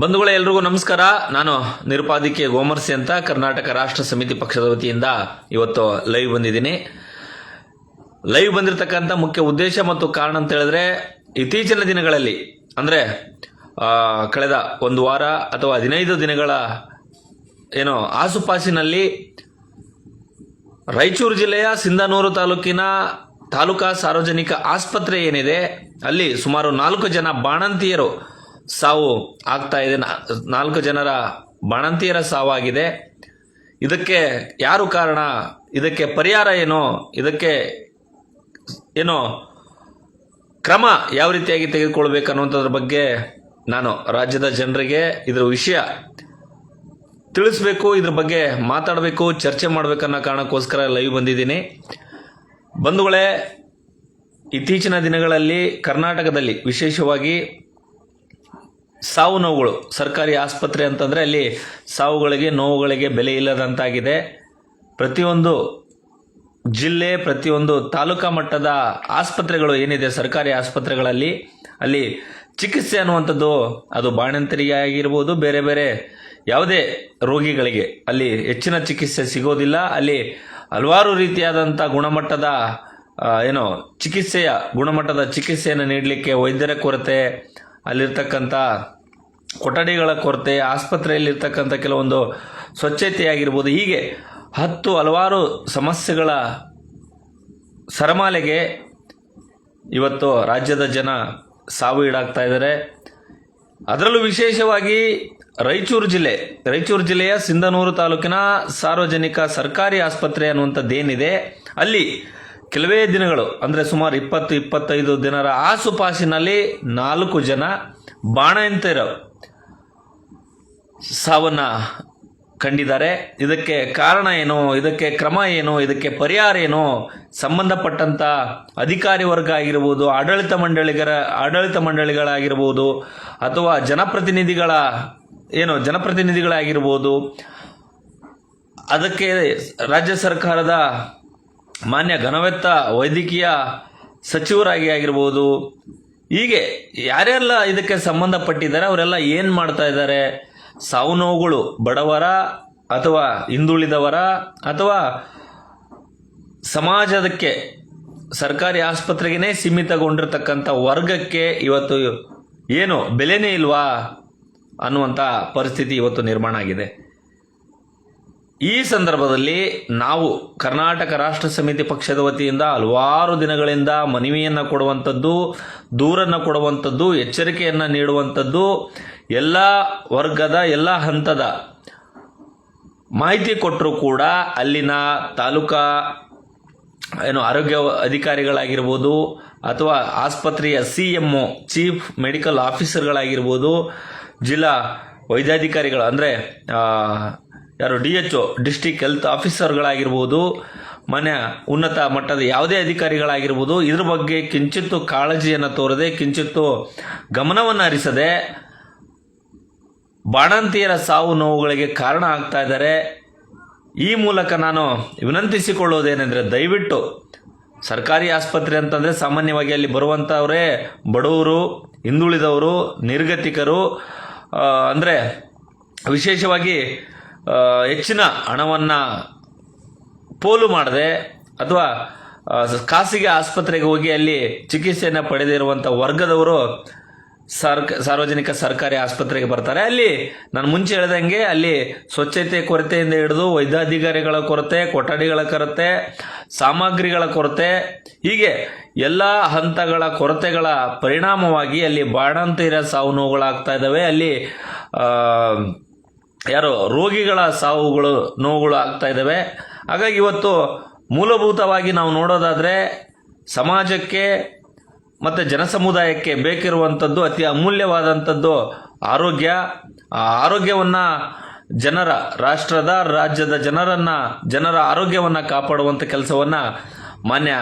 ಬಂಧುಗಳೇ, ಎಲ್ರಿಗೂ ನಮಸ್ಕಾರ. ನಾನು ನಿರುಪಾದಿಕೆ ಗೋಮರ್ಸಿ ಅಂತ ಕರ್ನಾಟಕ ರಾಷ್ಟ್ರ ಸಮಿತಿ ಪಕ್ಷದ ವತಿಯಿಂದ ಇವತ್ತು ಲೈವ್ ಬಂದಿದ್ದೀನಿ. ಲೈವ್ ಬಂದಿರತಕ್ಕಂಥ ಮುಖ್ಯ ಉದ್ದೇಶ ಮತ್ತು ಕಾರಣ ಅಂತ ಹೇಳಿದ್ರೆ, ಇತ್ತೀಚಿನ ದಿನಗಳಲ್ಲಿ, ಅಂದರೆ ಕಳೆದ ಒಂದು ವಾರ ಅಥವಾ ಹದಿನೈದು ದಿನಗಳ ಏನು ಆಸುಪಾಸಿನಲ್ಲಿ ರಾಯಚೂರು ಜಿಲ್ಲೆಯ ಸಿಂಧನೂರು ತಾಲೂಕಿನ ತಾಲೂಕಾ ಸಾರ್ವಜನಿಕ ಆಸ್ಪತ್ರೆ ಏನಿದೆ, ಅಲ್ಲಿ ಸುಮಾರು ನಾಲ್ಕು ಜನ ಬಾಣಂತಿಯರು ಸಾವು ಆಗ್ತಾ ಇದೆ. ನಾಲ್ಕು ಜನರ ಬಾಣಂತಿಯರ ಸಾವಾಗಿದೆ. ಇದಕ್ಕೆ ಯಾರು ಕಾರಣ? ಇದಕ್ಕೆ ಪರಿಹಾರ ಏನು? ಇದಕ್ಕೆ ಏನು ಕ್ರಮ ಯಾವ ರೀತಿಯಾಗಿ ತೆಗೆದುಕೊಳ್ಬೇಕು ಅನ್ನುವಂಥದ್ರ ಬಗ್ಗೆ ನಾನು ರಾಜ್ಯದ ಜನರಿಗೆ ಇದರ ವಿಷಯ ತಿಳಿಸ್ಬೇಕು, ಇದ್ರ ಬಗ್ಗೆ ಮಾತಾಡಬೇಕು, ಚರ್ಚೆ ಮಾಡಬೇಕನ್ನೋ ಕಾರಣಕ್ಕೋಸ್ಕರ ಲೈವ್ ಬಂದಿದ್ದೀನಿ. ಬಂಧುಗಳೇ, ಇತ್ತೀಚಿನ ದಿನಗಳಲ್ಲಿ ಕರ್ನಾಟಕದಲ್ಲಿ ವಿಶೇಷವಾಗಿ ಸಾವು ನೋವುಗಳು, ಸರ್ಕಾರಿ ಆಸ್ಪತ್ರೆ ಅಂತಂದರೆ ಅಲ್ಲಿ ಸಾವುಗಳಿಗೆ, ನೋವುಗಳಿಗೆ ಬೆಲೆ ಇಲ್ಲದಂತಾಗಿದೆ. ಪ್ರತಿಯೊಂದು ಜಿಲ್ಲೆ, ಪ್ರತಿಯೊಂದು ತಾಲೂಕಾ ಮಟ್ಟದ ಆಸ್ಪತ್ರೆಗಳು ಏನಿದೆ, ಸರ್ಕಾರಿ ಆಸ್ಪತ್ರೆಗಳಲ್ಲಿ, ಅಲ್ಲಿ ಚಿಕಿತ್ಸೆ ಅನ್ನುವಂಥದ್ದು ಅದು ಬಾಣಂತರಿಗೆ ಆಗಿರ್ಬೋದು ಬೇರೆ ಬೇರೆ ಯಾವುದೇ ರೋಗಿಗಳಿಗೆ ಅಲ್ಲಿ ಹೆಚ್ಚಿನ ಚಿಕಿತ್ಸೆ ಸಿಗೋದಿಲ್ಲ. ಅಲ್ಲಿ ಹಲವಾರು ರೀತಿಯಾದಂಥ ಗುಣಮಟ್ಟದ ಏನು ಚಿಕಿತ್ಸೆಯ, ಗುಣಮಟ್ಟದ ಚಿಕಿತ್ಸೆಯನ್ನು ನೀಡಲಿಕ್ಕೆ ವೈದ್ಯರ ಕೊರತೆ ಅಲ್ಲಿರ್ತಕ್ಕಂಥ ಕೊಠಡಿಗಳ ಕೊರತೆ, ಆಸ್ಪತ್ರೆಯಲ್ಲಿರ್ತಕ್ಕಂಥ ಕೆಲವೊಂದು ಸ್ವಚ್ಛತೆಯಾಗಿರ್ಬೋದು. ಹೀಗೆ ಹತ್ತು ಹಲವಾರು ಸಮಸ್ಯೆಗಳ ಸರಮಾಲೆಗೆ ಇವತ್ತು ರಾಜ್ಯದ ಜನ ಸಾವು ಈಡಾಗ್ತಾ ಇದ್ದಾರೆ. ಅದರಲ್ಲೂ ವಿಶೇಷವಾಗಿ ರಾಯಚೂರು ಜಿಲ್ಲೆ, ರಾಯಚೂರು ಜಿಲ್ಲೆಯ ಸಿಂಧನೂರು ತಾಲೂಕಿನ ಸಾರ್ವಜನಿಕ ಸರ್ಕಾರಿ ಆಸ್ಪತ್ರೆ ಅನ್ನುವಂಥದ್ದೇನಿದೆ. ಅಲ್ಲಿ ಕೆಲವೇ ದಿನಗಳು, ಅಂದರೆ ಸುಮಾರು ಇಪ್ಪತ್ತು, ಇಪ್ಪತ್ತೈದು ದಿನರ ಆಸುಪಾಸಿನಲ್ಲಿ ನಾಲ್ಕು ಜನ ಬಾಣಂತರ ಸಾವನ್ನು ಕಂಡಿದ್ದಾರೆ. ಇದಕ್ಕೆ ಕಾರಣ ಏನು? ಇದಕ್ಕೆ ಕ್ರಮ ಏನು? ಇದಕ್ಕೆ ಪರಿಹಾರ ಏನು? ಸಂಬಂಧಪಟ್ಟಂತ ಅಧಿಕಾರಿ ವರ್ಗ ಆಗಿರ್ಬೋದು, ಆಡಳಿತ ಮಂಡಳಿಗರ, ಆಡಳಿತ ಮಂಡಳಿಗಳಾಗಿರ್ಬೋದು, ಅಥವಾ ಜನಪ್ರತಿನಿಧಿಗಳ ಏನು, ಜನಪ್ರತಿನಿಧಿಗಳಾಗಿರ್ಬೋದು, ಅದಕ್ಕೆ ರಾಜ್ಯ ಸರ್ಕಾರದ ಮಾನ್ಯ ಘನವೆತ್ತ ವೈದ್ಯಕೀಯ ಸಚಿವರಾಗಿ ಆಗಿರ್ಬೋದು. ಹೀಗೆ ಯಾರೆಲ್ಲ ಇದಕ್ಕೆ ಸಂಬಂಧಪಟ್ಟಿದ್ದಾರೆ, ಅವರೆಲ್ಲ ಏನು ಮಾಡ್ತಾ ಇದ್ದಾರೆ? ಸಾವು ನೋವುಗಳು, ಬಡವರ ಅಥವಾ ಹಿಂದುಳಿದವರ ಅಥವಾ ಸಮಾಜದಕ್ಕೆ, ಸರ್ಕಾರಿ ಆಸ್ಪತ್ರೆಗೇ ಸೀಮಿತಗೊಂಡಿರ್ತಕ್ಕಂಥ ವರ್ಗಕ್ಕೆ ಇವತ್ತು ಏನು ಬೆಲೆನೇ ಇಲ್ವಾ ಅನ್ನುವಂಥ ಪರಿಸ್ಥಿತಿ ಇವತ್ತು ನಿರ್ಮಾಣ ಆಗಿದೆ. ಈ ಸಂದರ್ಭದಲ್ಲಿ ನಾವು ಕರ್ನಾಟಕ ರಾಷ್ಟ್ರ ಸಮಿತಿ ಪಕ್ಷದ ವತಿಯಿಂದ ಹಲವಾರು ದಿನಗಳಿಂದ ಮನವಿಯನ್ನು ಕೊಡುವಂಥದ್ದು, ದೂರನ್ನು ಕೊಡುವಂಥದ್ದು, ಎಚ್ಚರಿಕೆಯನ್ನು ನೀಡುವಂಥದ್ದು, ಎಲ್ಲ ವರ್ಗದ, ಎಲ್ಲ ಹಂತದ ಮಾಹಿತಿ ಕೊಟ್ಟರೂ ಕೂಡ ಅಲ್ಲಿನ ತಾಲೂಕಾ ಏನು ಆರೋಗ್ಯ ಅಧಿಕಾರಿಗಳಾಗಿರ್ಬೋದು ಅಥವಾ ಆಸ್ಪತ್ರೆಯ C M O chief medical ಆಫೀಸರ್ಗಳಾಗಿರ್ಬೋದು, ಜಿಲ್ಲಾ ವೈದ್ಯಾಧಿಕಾರಿಗಳು, ಅಂದರೆ ಯಾರು D H O district health ಆಫೀಸರ್ಗಳಾಗಿರ್ಬೋದು, ಮನೆ ಉನ್ನತ ಮಟ್ಟದ ಯಾವುದೇ ಅಧಿಕಾರಿಗಳಾಗಿರ್ಬೋದು, ಇದ್ರ ಬಗ್ಗೆ ಕಿಂಚಿತ್ತು ಕಾಳಜಿಯನ್ನು ತೋರದೆ, ಕಿಂಚಿತ್ತು ಗಮನವನ್ನು ಹರಿಸದೆ ಬಾಣಂತಿಯರ ಸಾವು ನೋವುಗಳಿಗೆ ಕಾರಣ ಆಗ್ತಾ ಇದ್ದಾರೆ. ಈ ಮೂಲಕ ನಾನು ವಿನಂತಿಸಿಕೊಳ್ಳೋದೇನೆಂದರೆ, ದಯವಿಟ್ಟು ಸರ್ಕಾರಿ ಆಸ್ಪತ್ರೆ ಅಂತಂದರೆ ಸಾಮಾನ್ಯವಾಗಿ ಅಲ್ಲಿ ಬರುವಂಥವರೇ ಬಡವರು, ಹಿಂದುಳಿದವರು, ನಿರ್ಗತಿಕರು ಅಂದರೆ ವಿಶೇಷವಾಗಿ ಹೆಚ್ಚಿನ ಹಣವನ್ನು ಪೋಲು ಮಾಡದೆ ಅಥವಾ ಖಾಸಗಿ ಆಸ್ಪತ್ರೆಗೆ ಹೋಗಿ ಅಲ್ಲಿ ಚಿಕಿತ್ಸೆಯನ್ನು ಪಡೆದಿರುವಂಥ ವರ್ಗದವರು ಸರ್ಕ, ಸಾರ್ವಜನಿಕ ಸರ್ಕಾರಿ ಆಸ್ಪತ್ರೆಗೆ ಬರ್ತಾರೆ. ಅಲ್ಲಿ ನಾನು ಮುಂಚೆ ಹೇಳ್ದಂಗೆ ಅಲ್ಲಿ ಸ್ವಚ್ಛತೆ ಕೊರತೆಯಿಂದ ಹಿಡಿದು ವೈದ್ಯಾಧಿಕಾರಿಗಳ ಕೊರತೆ, ಕೊಠಡಿಗಳ ಕೊರತೆ, ಸಾಮಗ್ರಿಗಳ ಕೊರತೆ, ಹೀಗೆ ಎಲ್ಲ ಹಂತಗಳ ಕೊರತೆಗಳ ಪರಿಣಾಮವಾಗಿ ಅಲ್ಲಿ ಬಾಣಂತಿರ ಸಾವು ನೋವುಗಳಾಗ್ತಾ ಇದ್ದಾವೆ. ಅಲ್ಲಿ ಯಾರು ರೋಗಿಗಳ ಸಾವುಗಳು, ನೋವುಗಳು ಆಗ್ತಾ ಇದ್ದಾವೆ ಹಾಗಾಗಿ ಇವತ್ತು ಮೂಲಭೂತವಾಗಿ ನಾವು ನೋಡೋದಾದರೆ ಸಮಾಜಕ್ಕೆ ಮತ್ತು ಜನಸಮುದಾಯಕ್ಕೆ ಬೇಕಿರುವಂಥದ್ದು ಅತಿ ಅಮೂಲ್ಯವಾದಂಥದ್ದು ಆರೋಗ್ಯ. ಆ ಆರೋಗ್ಯವನ್ನು ಜನರ, ರಾಷ್ಟ್ರದ, ರಾಜ್ಯದ ಜನರನ್ನು, ಜನರ ಆರೋಗ್ಯವನ್ನು ಕಾಪಾಡುವಂಥ ಕೆಲಸವನ್ನು ಮಾನ್ಯ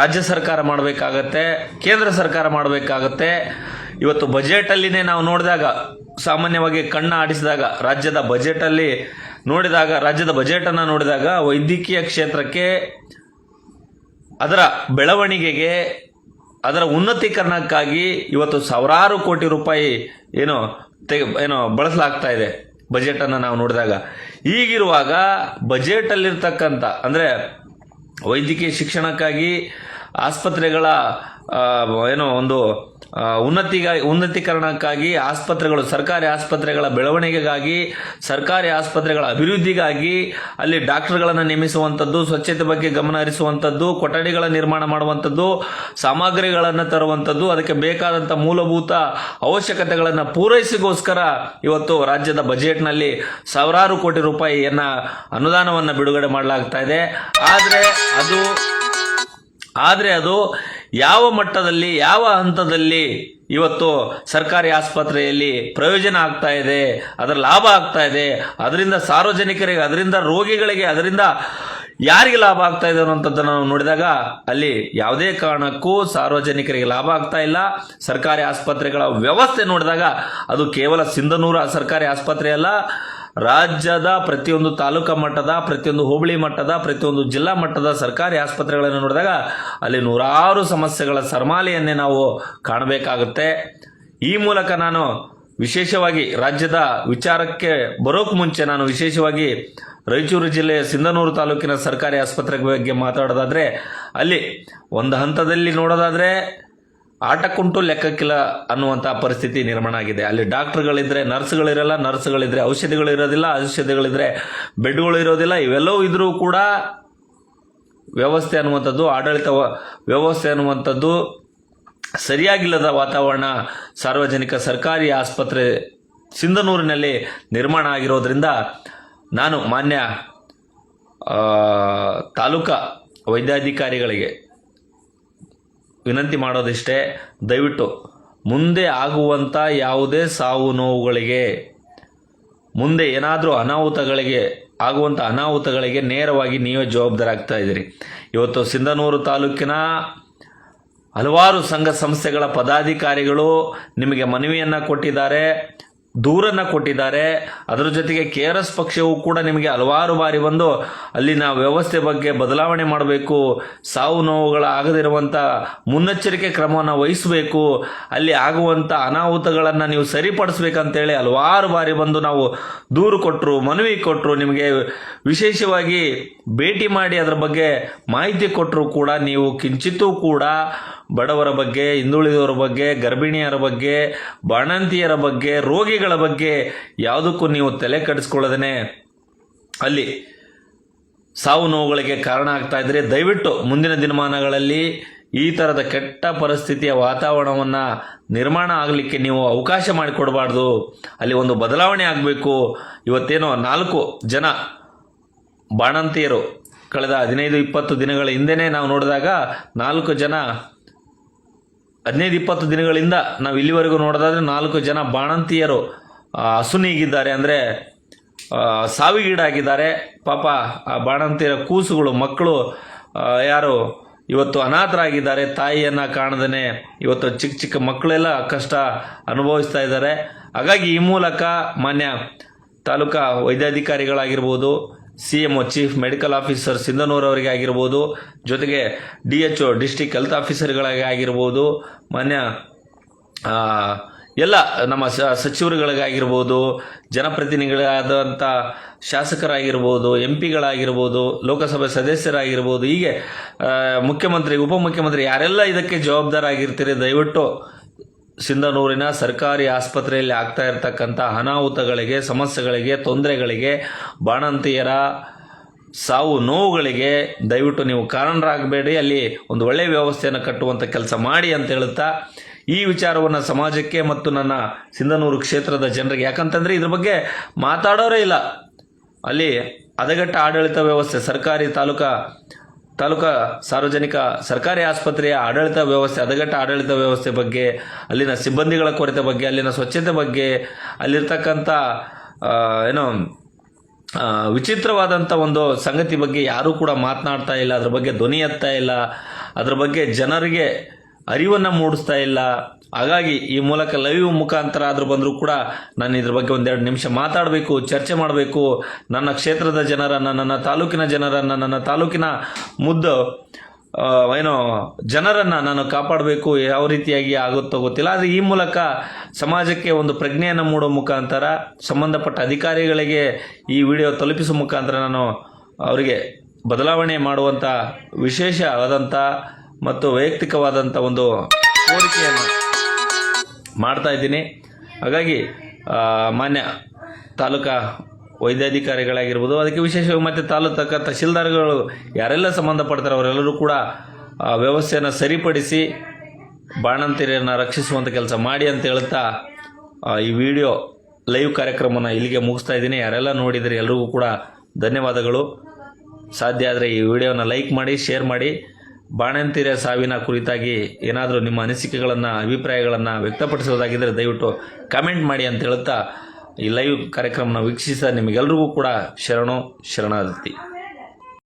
ರಾಜ್ಯ ಸರ್ಕಾರ ಮಾಡಬೇಕಾಗತ್ತೆ, ಕೇಂದ್ರ ಸರ್ಕಾರ ಮಾಡಬೇಕಾಗತ್ತೆ. ಇವತ್ತು ಬಜೆಟಲ್ಲಿನೇ ನಾವು ನೋಡಿದಾಗ, ಸಾಮಾನ್ಯವಾಗಿ ಕಣ್ಣ ಆಡಿಸಿದಾಗ, ರಾಜ್ಯದ ಬಜೆಟಲ್ಲಿ ನೋಡಿದಾಗ, ರಾಜ್ಯದ ಬಜೆಟನ್ನು ನೋಡಿದಾಗ ವೈದ್ಯಕೀಯ ಕ್ಷೇತ್ರಕ್ಕೆ ಅದರ ಬೆಳವಣಿಗೆಗೆ, ಅದರ ಉನ್ನತೀಕರಣಕ್ಕಾಗಿ ಇವತ್ತು ಸಾವಿರಾರು ಕೋಟಿ ರೂಪಾಯಿ ಏನು ತೆಗೆ, ಏನು ಬಳಸಲಾಗ್ತಾ ಇದೆ ಬಜೆಟನ್ನು ನಾವು ನೋಡಿದಾಗ. ಈಗಿರುವಾಗ ಬಜೆಟಲ್ಲಿರ್ತಕ್ಕಂಥ, ಅಂದರೆ ವೈದ್ಯಕೀಯ ಶಿಕ್ಷಣಕ್ಕಾಗಿ ಆಸ್ಪತ್ರೆಗಳ ಏನೋ ಒಂದು ಉನ್ನತಿಗಾಗಿ ಉನ್ನತಿಗ ಉನ್ನತೀಕರಣಕ್ಕಾಗಿ ಆಸ್ಪತ್ರೆಗಳು, ಸರ್ಕಾರಿ ಆಸ್ಪತ್ರೆಗಳ ಬೆಳವಣಿಗೆಗಾಗಿ, ಸರ್ಕಾರಿ ಆಸ್ಪತ್ರೆಗಳ ಅಭಿವೃದ್ಧಿಗಾಗಿ ಅಲ್ಲಿ ಡಾಕ್ಟರ್ಗಳನ್ನು ನೇಮಿಸುವಂಥದ್ದು, ಸ್ವಚ್ಛತೆ ಬಗ್ಗೆ ಗಮನ ಹರಿಸುವಂಥದ್ದು, ಕೊಠಡಿಗಳ ನಿರ್ಮಾಣ ಮಾಡುವಂಥದ್ದು, ಸಾಮಗ್ರಿಗಳನ್ನು ತರುವಂಥದ್ದು, ಅದಕ್ಕೆ ಬೇಕಾದಂಥ ಮೂಲಭೂತ ಅವಶ್ಯಕತೆಗಳನ್ನು ಪೂರೈಸಿಗೋಸ್ಕರ ಇವತ್ತು ರಾಜ್ಯದ ಬಜೆಟ್ನಲ್ಲಿ ಸಾವಿರಾರು ಕೋಟಿ ರೂಪಾಯಿಯನ್ನು ಅನುದಾನವನ್ನು ಬಿಡುಗಡೆ ಮಾಡಲಾಗ್ತಾ ಇದೆ. ಆದರೆ ಅದು ಆದರೆ ಅದು ಯಾವ ಮಟ್ಟದಲ್ಲಿ, ಯಾವ ಹಂತದಲ್ಲಿ ಇವತ್ತು ಸರ್ಕಾರಿ ಆಸ್ಪತ್ರೆಯಲ್ಲಿ ಪ್ರಯೋಜನ ಆಗ್ತಾ ಇದೆ, ಅದರ ಲಾಭ ಆಗ್ತಾ ಇದೆ, ಅದರಿಂದ ಸಾರ್ವಜನಿಕರಿಗೆ, ಅದರಿಂದ ರೋಗಿಗಳಿಗೆ, ಅದರಿಂದ ಯಾರಿಗೆ ಲಾಭ ಆಗ್ತಾ ಇದೆ ಅನ್ನೋಂಥದ್ದನ್ನು ನಾವು ನೋಡಿದಾಗ ಅಲ್ಲಿ ಯಾವುದೇ ಕಾರಣಕ್ಕೂ ಸಾರ್ವಜನಿಕರಿಗೆ ಲಾಭ ಆಗ್ತಾ ಇಲ್ಲ. ಸರ್ಕಾರಿ ಆಸ್ಪತ್ರೆಗಳ ವ್ಯವಸ್ಥೆ ನೋಡಿದಾಗ ಅದು ಕೇವಲ ಸಿಂಧನೂರ ಸರ್ಕಾರಿ ಆಸ್ಪತ್ರೆ ಅಲ್ಲ ರಾಜ್ಯದ ಪ್ರತಿಯೊಂದು ತಾಲೂಕಾ ಮಟ್ಟದ, ಪ್ರತಿಯೊಂದು ಹೋಬಳಿ ಮಟ್ಟದ, ಪ್ರತಿಯೊಂದು ಜಿಲ್ಲಾ ಮಟ್ಟದ ಸರ್ಕಾರಿ ಆಸ್ಪತ್ರೆಗಳನ್ನು ನೋಡಿದಾಗ ಅಲ್ಲಿ ನೂರಾರು ಸಮಸ್ಯೆಗಳ ಸರ್ಮಾಲೆಯನ್ನೇ ನಾವು ಕಾಣಬೇಕಾಗುತ್ತೆ. ಈ ಮೂಲಕ ನಾನು ವಿಶೇಷವಾಗಿ ರಾಜ್ಯದ ವಿಚಾರಕ್ಕೆ ಬರೋಕ್ ಮುಂಚೆ ನಾನು ವಿಶೇಷವಾಗಿ ರಾಯಚೂರು ಜಿಲ್ಲೆಯ ಸಿಂಧನೂರು ತಾಲೂಕಿನ ಸರ್ಕಾರಿ ಆಸ್ಪತ್ರೆ ಬಗ್ಗೆ ಮಾತಾಡೋದಾದ್ರೆ ಅಲ್ಲಿ ಒಂದು ಹಂತದಲ್ಲಿ ನೋಡೋದಾದ್ರೆ ಆಟಕ್ಕುಂಟು ಲೆಕ್ಕಕ್ಕಿಲ್ಲ ಅನ್ನುವಂಥ ಪರಿಸ್ಥಿತಿ ನಿರ್ಮಾಣ ಆಗಿದೆ. ಅಲ್ಲಿ ಡಾಕ್ಟರ್ಗಳಿದ್ರೆ, ನರ್ಸ್ಗಳಿರಲ್ಲ, ನರ್ಸ್ಗಳಿದ್ರೆ ಔಷಧಿಗಳಿರೋದಿಲ್ಲ, ಔಷಧಿಗಳಿದ್ರೆ ಬೆಡ್ಗಳು ಇರೋದಿಲ್ಲ, ಇವೆಲ್ಲವೂ ಇದ್ರೂ ಕೂಡ ವ್ಯವಸ್ಥೆ ಅನ್ನುವಂಥದ್ದು, ಆಡಳಿತ ವ್ಯವಸ್ಥೆ ಅನ್ನುವಂಥದ್ದು ಸರಿಯಾಗಿಲ್ಲದ ವಾತಾವರಣ ಸಾರ್ವಜನಿಕ ಸರ್ಕಾರಿ ಆಸ್ಪತ್ರೆ ಸಿಂಧನೂರಿನಲ್ಲಿ ನಿರ್ಮಾಣ ಆಗಿರೋದ್ರಿಂದ ನಾನು ಮಾನ್ಯ ತಾಲೂಕಾ ವೈದ್ಯಾಧಿಕಾರಿಗಳಿಗೆ ವಿನಂತಿ ಮಾಡೋದಿಷ್ಟೇ. ದಯವಿಟ್ಟು ಮುಂದೆ ಆಗುವಂಥ ಯಾವುದೇ ಸಾವು ನೋವುಗಳಿಗೆ, ಮುಂದೆ ಏನಾದರೂ ಅನಾಹುತಗಳಿಗೆ ಆಗುವಂಥ ಅನಾಹುತಗಳಿಗೆ ನೇರವಾಗಿ ನೀವೇ ಜವಾಬ್ದಾರಾಗ್ತಾ ಇದ್ದೀರಿ. ಇವತ್ತು ಸಿಂಧನೂರು ತಾಲೂಕಿನ ಹಲವಾರು ಸಂಘ ಸಂಸ್ಥೆಗಳ ಪದಾಧಿಕಾರಿಗಳು ನಿಮಗೆ ಮನವಿಯನ್ನು ಕೊಟ್ಟಿದ್ದಾರೆ. ದೂರನ್ನು ಕೊಟ್ಟಿದ್ದಾರೆ. ಅದರ ಜೊತೆಗೆ ಕೆ ಆರ್ ಎಸ್ ಪಕ್ಷವು ಕೂಡ ನಿಮಗೆ ಹಲವಾರು ಬಾರಿ ಬಂದು ಅಲ್ಲಿನ ವ್ಯವಸ್ಥೆ ಬಗ್ಗೆ ಬದಲಾವಣೆ ಮಾಡಬೇಕು. ಸಾವು ನೋವುಗಳ ಆಗದಿರುವಂಥ ಮುನ್ನೆಚ್ಚರಿಕೆ ಕ್ರಮವನ್ನು ವಹಿಸಬೇಕು. ಅಲ್ಲಿ ಆಗುವಂಥ ಅನಾಹುತಗಳನ್ನು ನೀವು ಸರಿಪಡಿಸ್ಬೇಕಂತೇಳಿ ಹಲವಾರು ಬಾರಿ ಬಂದು ನಾವು ದೂರು ಕೊಟ್ಟರು ಮನವಿ ಕೊಟ್ಟರು ನಿಮಗೆ ವಿಶೇಷವಾಗಿ ಭೇಟಿ ಮಾಡಿ ಅದರ ಬಗ್ಗೆ ಮಾಹಿತಿ ಕೊಟ್ಟರು ಕೂಡ ನೀವು ಕಿಂಚಿತ್ತೂ ಕೂಡ ಬಡವರ ಬಗ್ಗೆ, ಹಿಂದುಳಿದವರ ಬಗ್ಗೆ, ಗರ್ಭಿಣಿಯರ ಬಗ್ಗೆ, ಬಾಣಂತಿಯರ ಬಗ್ಗೆ, ರೋಗಿಗಳ ಬಗ್ಗೆ ಯಾವುದಕ್ಕೂ ನೀವು ತಲೆ ಕೆಡಿಸ್ಕೊಳ್ಳೋದೇ ಅಲ್ಲಿ ಸಾವು ನೋವುಗಳಿಗೆ ಕಾರಣ ಆಗ್ತಾ ಇದ್ರೆ ದಯವಿಟ್ಟು ಮುಂದಿನ ದಿನಮಾನಗಳಲ್ಲಿ ಈ ಥರದ ಕೆಟ್ಟ ಪರಿಸ್ಥಿತಿಯ ವಾತಾವರಣವನ್ನು ನಿರ್ಮಾಣ ಆಗಲಿಕ್ಕೆ ನೀವು ಅವಕಾಶ ಮಾಡಿಕೊಡಬಾರ್ದು. ಅಲ್ಲಿ ಒಂದು ಬದಲಾವಣೆ ಆಗಬೇಕು. ಇವತ್ತೇನೋ ನಾಲ್ಕು ಜನ ಬಾಣಂತಿಯರು ಕಳೆದ ಹದಿನೈದು, ಇಪ್ಪತ್ತು ದಿನಗಳ ಹಿಂದೆಯೇ ನಾವು ನೋಡಿದಾಗ ನಾಲ್ಕು ಜನ ಹದಿನೈದು, ಇಪ್ಪತ್ತು ದಿನಗಳಿಂದ ನಾವು ಇಲ್ಲಿವರೆಗೂ ನೋಡೋದಾದರೆ ನಾಲ್ಕು ಜನ ಬಾಣಂತಿಯರು ಅಸುನೀಗಿದ್ದಾರೆ ಅಂದರೆ ಸಾವಿಗೀಡಾಗಿದ್ದಾರೆ. ಪಾಪ, ಆ, ಬಾಣಂತಿಯರ ಕೂಸುಗಳು, ಮಕ್ಕಳು ಯಾರು, ಇವತ್ತು ಅನಾಥರಾಗಿದ್ದಾರೆ. ತಾಯಿಯನ್ನು ಕಾಣದೇ ಇವತ್ತು ಚಿಕ್ಕ ಚಿಕ್ಕ ಮಕ್ಕಳೆಲ್ಲ ಕಷ್ಟ ಅನುಭವಿಸ್ತಾ ಇದ್ದಾರೆ. ಹಾಗಾಗಿ ಈ ಮೂಲಕ ಮಾನ್ಯ taluka ವೈದ್ಯಾಧಿಕಾರಿಗಳಾಗಿರ್ಬೋದು C M O chief medical officer Sindhanur ಅವರಿಗೆ ಆಗಿರ್ಬೋದು, ಜೊತೆಗೆ D H O district health ಆಫೀಸರ್ಗಳಿಗೆ ಆಗಿರ್ಬೋದು, ಮಾನ್ಯ ಎಲ್ಲ ನಮ್ಮ ಸಚಿವರುಗಳಿಗಾಗಿರ್ಬೋದು ಜನಪ್ರತಿನಿಧಿಗಳಾದಂಥ ಶಾಸಕರಾಗಿರ್ಬೋದು ಎಂ ಪಿಗಳಾಗಿರ್ಬೋದು ಲೋಕಸಭೆ ಸದಸ್ಯರಾಗಿರ್ಬೋದು, ಹೀಗೆ ಮುಖ್ಯಮಂತ್ರಿ, ಉಪಮುಖ್ಯಮಂತ್ರಿ ಯಾರೆಲ್ಲ ಇದಕ್ಕೆ ಜವಾಬ್ದಾರಾಗಿರ್ತೀರಿ ದಯವಿಟ್ಟು ಸಿಂಧನೂರಿನ ಸರ್ಕಾರಿ ಆಸ್ಪತ್ರೆಯಲ್ಲಿ ಆಗ್ತಾ ಇರತಕ್ಕಂಥ ಅನಾಹುತಗಳಿಗೆ, ಸಮಸ್ಯೆಗಳಿಗೆ, ತೊಂದರೆಗಳಿಗೆ ಬಾಣಂತಿಯರ ಸಾವು ನೋವುಗಳಿಗೆ ದಯವಿಟ್ಟು ನೀವು ಕಾರಣರಾಗಬೇಡಿ. ಅಲ್ಲಿ ಒಂದು ಒಳ್ಳೆಯ ವ್ಯವಸ್ಥೆಯನ್ನು ಕಟ್ಟುವಂಥ ಕೆಲಸ ಮಾಡಿ ಅಂತ ಹೇಳುತ್ತಾ ಈ ವಿಚಾರವನ್ನು ಸಮಾಜಕ್ಕೆ ಮತ್ತು ನನ್ನ ಸಿಂಧನೂರು ಕ್ಷೇತ್ರದ ಜನರಿಗೆ. ಯಾಕಂತಂದರೆ ಇದ್ರ ಬಗ್ಗೆ ಮಾತಾಡೋರೇ ಇಲ್ಲ. ಅಲ್ಲಿ ಅದಗಟ್ಟ ಆಡಳಿತ ವ್ಯವಸ್ಥೆ, ಸರ್ಕಾರಿ ತಾಲೂಕಾ ತಾಲೂಕಾ ಸಾರ್ವಜನಿಕ ಸರ್ಕಾರಿ ಆಸ್ಪತ್ರೆಯ ಆಡಳಿತ ವ್ಯವಸ್ಥೆ, ಹದಗಟ್ಟ ಆಡಳಿತ ವ್ಯವಸ್ಥೆ ಬಗ್ಗೆ, ಅಲ್ಲಿನ ಸಿಬ್ಬಂದಿಗಳ ಕೊರತೆ ಬಗ್ಗೆ, ಅಲ್ಲಿನ ಸ್ವಚ್ಛತೆ ಬಗ್ಗೆ ಅಲ್ಲಿರ್ತಕ್ಕಂಥ ಏನು ವಿಚಿತ್ರವಾದಂಥ ಒಂದು ಸಂಗತಿ ಬಗ್ಗೆ ಯಾರೂ ಕೂಡ ಮಾತನಾಡ್ತಾ ಇಲ್ಲ. ಅದ್ರ ಬಗ್ಗೆ ಧ್ವನಿ ಎತ್ತಾ ಇಲ್ಲ. ಅದ್ರ ಬಗ್ಗೆ ಜನರಿಗೆ ಅರಿವನ್ನು ಮೂಡಿಸ್ತಾ ಇಲ್ಲ. ಹಾಗಾಗಿ ಈ ಮೂಲಕ ಲೈವ್ ಮುಖಾಂತರ ಆದರೂ ಬಂದರೂ ಕೂಡ ನಾನು ಇದ್ರ ಬಗ್ಗೆ ಒಂದೆರಡು ನಿಮಿಷ ಮಾತಾಡಬೇಕು, ಚರ್ಚೆ ಮಾಡಬೇಕು. ನನ್ನ ಕ್ಷೇತ್ರದ ಜನರನ್ನು, ನನ್ನ ತಾಲೂಕಿನ ಜನರನ್ನು, ನನ್ನ ತಾಲೂಕಿನ ಮುದ್ದು ಏನೋ ಜನರನ್ನು ನಾನು ಕಾಪಾಡಬೇಕು. ಯಾವ ರೀತಿಯಾಗಿ ಆಗುತ್ತೋ ಗೊತ್ತಿಲ್ಲ. ಆದರೆ ಈ ಮೂಲಕ ಸಮಾಜಕ್ಕೆ ಒಂದು ಪ್ರಜ್ಞೆಯನ್ನು ಮೂಡೋ ಮುಖಾಂತರ, ಸಂಬಂಧಪಟ್ಟ ಅಧಿಕಾರಿಗಳಿಗೆ ಈ ವಿಡಿಯೋ ತಲುಪಿಸುವ ಮುಖಾಂತರ ನಾನು ಅವರಿಗೆ ಬದಲಾವಣೆ ಮಾಡುವಂಥ ವಿಶೇಷವಾದಂಥ ಮತ್ತು ವೈಯಕ್ತಿಕವಾದಂಥ ಒಂದು ಕೋರಿಕೆಯನ್ನು ಮಾಡ್ತಾ ಇದ್ದೀನಿ. ಹಾಗಾಗಿ ಮಾನ್ಯ ತಾಲೂಕಾ ವೈದ್ಯಾಧಿಕಾರಿಗಳಾಗಿರ್ಬೋದು ಅದಕ್ಕೆ ವಿಶೇಷವಾಗಿ ಮತ್ತು ತಾಲೂಕು ತಹಶೀಲ್ದಾರ್ಗಳು ಯಾರೆಲ್ಲ ಸಂಬಂಧಪಡ್ತಾರೆ ಅವರೆಲ್ಲರೂ ಕೂಡ ವ್ಯವಸ್ಥೆಯನ್ನು ಸರಿಪಡಿಸಿ ಬಾಣಂತಿರಿಯನ್ನು ರಕ್ಷಿಸುವಂಥ ಕೆಲಸ ಮಾಡಿ ಅಂತ ಹೇಳ್ತಾ ಈ ವಿಡಿಯೋ ಲೈವ್ ಕಾರ್ಯಕ್ರಮನ ಇಲ್ಲಿಗೆ ಮುಗಿಸ್ತಾ ಇದ್ದೀನಿ. ಯಾರೆಲ್ಲ ನೋಡಿದರೆ ಎಲ್ರಿಗೂ ಕೂಡ ಧನ್ಯವಾದಗಳು. ಸಾಧ್ಯ ಆದರೆ ಈ ವಿಡಿಯೋನ ಲೈಕ್ ಮಾಡಿ ಶೇರ್ ಮಾಡಿ. ಬಾಣಂತಿರ ಸಾವಿನ ಕುರಿತಾಗಿ ಏನಾದರೂ ನಿಮ್ಮ ಅನಿಸಿಕೆಗಳನ್ನು, ಅಭಿಪ್ರಾಯಗಳನ್ನು ವ್ಯಕ್ತಪಡಿಸೋದಾಗಿದ್ದರೆ ದಯವಿಟ್ಟು ಕಾಮೆಂಟ್ ಮಾಡಿ ಅಂತ ಹೇಳುತ್ತಾ ಈ ಲೈವ್ ಕಾರ್ಯಕ್ರಮನ ವೀಕ್ಷಿಸಿದ ನಿಮಗೆಲ್ರಿಗೂ ಕೂಡ ಶರಣು, ಶರಣಾರ್ಥಿ.